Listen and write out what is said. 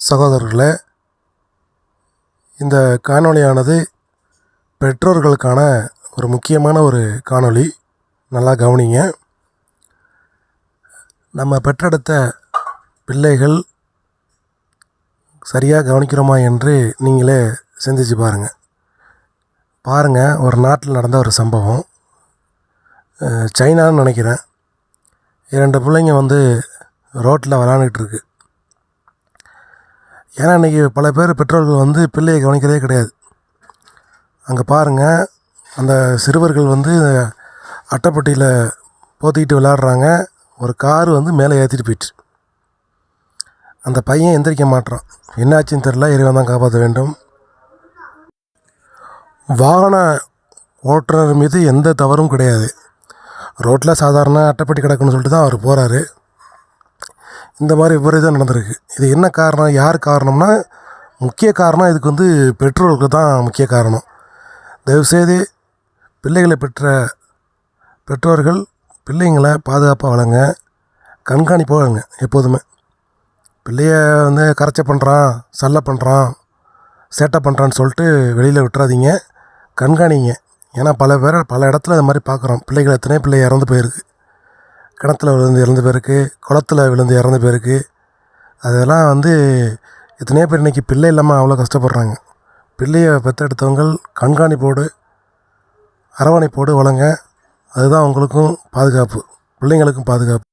சகோதரர்களே இந்த காணொளியானது பெற்றோர்களுக்கான ஒரு முக்கியமான ஒரு காணொளி. நல்லா கவனிங்க. நம்ம பெற்றெடுத்த பிள்ளைகள் சரியாக கவனிக்கிறோமா என்று நீங்களே சிந்திச்சு பாருங்கள் பாருங்கள் ஒரு நாட்டில் நடந்த ஒரு சம்பவம். சைனான்னு நினைக்கிறேன். இரண்டு பிள்ளைங்க வந்து ரோட்டில் விளாண்டுட்டுருக்கு ஏன்னா இன்றைக்கி பல பேர் பெற்றோர்கள் வந்து பிள்ளையை கவனிக்கிறதே கிடையாது. அங்கே பாருங்கள் அந்த சிறுவர்கள் வந்து அட்டைப்பட்டியில் போத்திக்கிட்டு விளாட்றாங்க ஒரு கார் வந்து மேலே ஏற்றிட்டு போயிட்டு அந்த பையன் எந்திரிக்க மாட்றான். என்னாச்சுன்னு தெரில இறைவன் தான் காப்பாற்ற வேண்டும். வாகன ஓட்டுநர் மீது எந்த தவறும் கிடையாது. ரோட்டில் சாதாரண அட்டைப்பட்டி கிடக்குன்னு சொல்லிட்டு தான் அவர் போகிறாரு இந்த மாதிரி விபரீதம் நடந்திருக்கு. இது என்ன காரணம்? யார் காரணம்னா முக்கிய காரணம் இதுக்கு வந்து பெற்றோருக்கு தான் முக்கிய காரணம். தயவுசெய்து பிள்ளைகளை பெற்ற பெற்றோர்கள் பிள்ளைங்களை பாதுகாப்பாக வளங்க கண்காணிப்பாக வளங்க எப்போதுமே. பிள்ளைய வந்து கரைச்ச பண்ணுறான் சல்லை பண்ணுறான் சேட்டை பண்ணுறான்னு சொல்லிட்டு வெளியில் விட்டுறாதீங்க கண்காணிங்க. ஏன்னா பல பேர் பல இடத்துல அது மாதிரி பார்க்குறோம். பிள்ளைகள் எத்தனை பிள்ளை இறந்து போயிருக்கு. கிணத்துல விழுந்து இறந்து போயிருக்கு குளத்துல விழுந்து இறந்து போயிருக்கு அதெல்லாம் வந்து எத்தனையோ பேர் இன்றைக்கி பிள்ளை இல்லாமல் அவ்வளோ கஷ்டப்படுறாங்க. பிள்ளையை பெற்றெடுத்தவங்கள் கண்காணிப்போடு அரவணைப்போடு வளங்க. அதுதான் உங்களுக்கும் பாதுகாப்பு. பிள்ளைங்களுக்கும் பாதுகாப்பு.